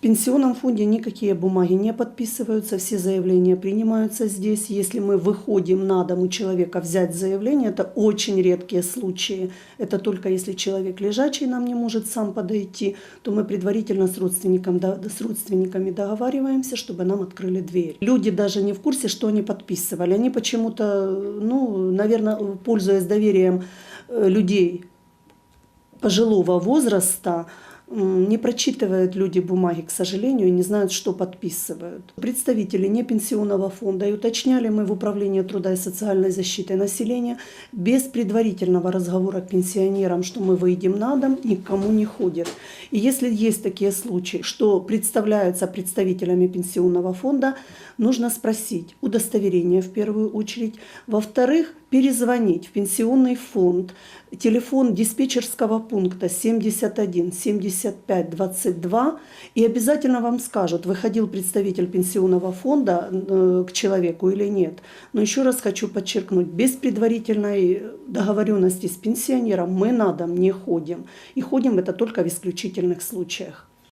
пенсионном фонде никакие бумаги не подписываются, все заявления принимаются здесь. Если мы выходим на дом у человека взять заявление, это очень редкие случаи. Это только если человек лежачий нам не может сам подойти, то мы предварительно с, родственником, да, с родственниками договариваемся, чтобы нам открыли дверь. Люди даже не в курсе, что они подписывали. Они почему-то, ну, наверное, пользуясь доверием э, людей пожилого возраста, не прочитывают люди бумаги, к сожалению, и не знают, что подписывают. Представители непенсионного фонда, и уточняли мы в Управлении труда и социальной защиты населения, без предварительного разговора к пенсионерам, что мы выйдем на дом, никому не ходят. И если есть такие случаи, что представляются представителями пенсионного фонда, нужно спросить удостоверение в первую очередь. Во-вторых, перезвонить в пенсионный фонд. Телефон диспетчерского пункта 71 75 22. И обязательно вам скажут, выходил представитель пенсионного фонда э, к человеку или нет. Но еще раз хочу подчеркнуть, без предварительной договоренности с пенсионером мы на дом не ходим. И ходим это только в исключительных случаях.